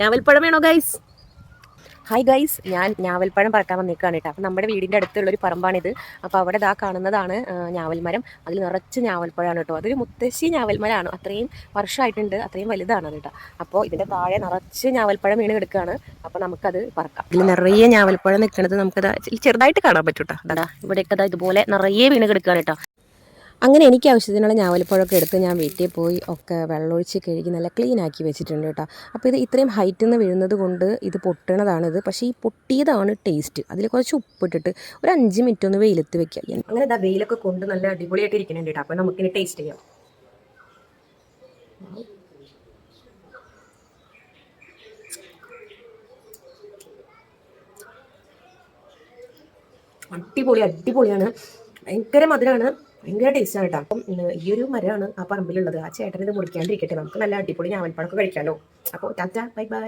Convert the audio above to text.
ഞാവൽപ്പഴം വേണോ guys hi guys ഞാൻ ഞാവൽപ്പഴം പറക്കാൻ വന്നിരിക്കുകയാണ് കേട്ടോ. അപ്പോൾ നമ്മുടെ വീടിന്റെ അടുത്തുള്ള ഒരു പറമ്പാണിത്. അപ്പോൾ അവിടെ ഇതാ കാണുന്നതാണ് ഞാവൽമരം. അതിൽ നിറച്ച് ഞാവൽപ്പഴമാണ് കേട്ടോ. അതൊരു മുത്തശ്ശി ഞാവൽമരമാണ് അത്രയും വർഷമായിട്ടുണ്ട്. അത്രയും വലുതാണ് കേട്ടോ. അപ്പോൾ ഇതിന്റെ താഴെ നിറച്ച് ഞാവൽപ്പഴം വീണ് കിടക്കുകയാണ് അപ്പോൾ നമുക്കത് പറക്കാം. ഇതിൽ നിറയെ ഞാവൽപ്പഴം നിൽക്കുന്നത് നമുക്കത് ചെറുതായിട്ട് കാണാൻ പറ്റും കേട്ടോ അതാ ഇവിടെയൊക്കെ ഇതുപോലെ നിറയെ വീണ് കിടക്കുകയാണ് കേട്ടോ. അങ്ങനെ എനിക്ക് ആവശ്യത്തിനുള്ള ഞാവൽപ്പഴമൊക്കെ എടുത്ത് ഞാൻ വീട്ടിൽ പോയി ഒക്കെ വെള്ളമൊഴിച്ച് കഴുകി നല്ല ക്ലീൻ ആക്കി വെച്ചിട്ടുണ്ട് കേട്ടോ. അപ്പോൾ ഇത് ഇത്രയും ഹൈറ്റിൽ നിന്ന് വീഴുന്നത് കൊണ്ട് ഇത് പൊട്ടണതാണിത്. പക്ഷേ ഈ പൊട്ടിയതാണ് ടേസ്റ്റ് അതിൽ കുറച്ച് ഉപ്പിട്ടിട്ട് ഒരു അഞ്ച് മിനിറ്റ് ഒന്ന് വെയിലത്ത് വെക്കുക. അങ്ങനെ ഇതാ വെയിലൊക്കെ കൊണ്ട് നല്ല അടിപൊളിയായിട്ട് ഇരിക്കുന്നുണ്ട് കേട്ടോ. അപ്പോൾ നമുക്കിനി ടേസ്റ്റ് ചെയ്യാം. അടിപൊളി അടിപൊളിയാണ്. ഭയങ്കര മധുരമാണ് ഭയങ്കര ടേസ്റ്റ് ആണ് കേട്ടോ അപ്പം ഈ ഒരു മരമാണ് ആ പറമ്പിലുള്ളത്. ആ ചേട്ടൻ ഇത് മുറിക്കാണ്ടിരിക്കട്ടെ. നമുക്ക് നല്ല അടിപൊളി ഞാവൽപ്പഴമൊക്കെ കഴിക്കാമല്ലോ അപ്പോൾ ടാറ്റ. Bye bye.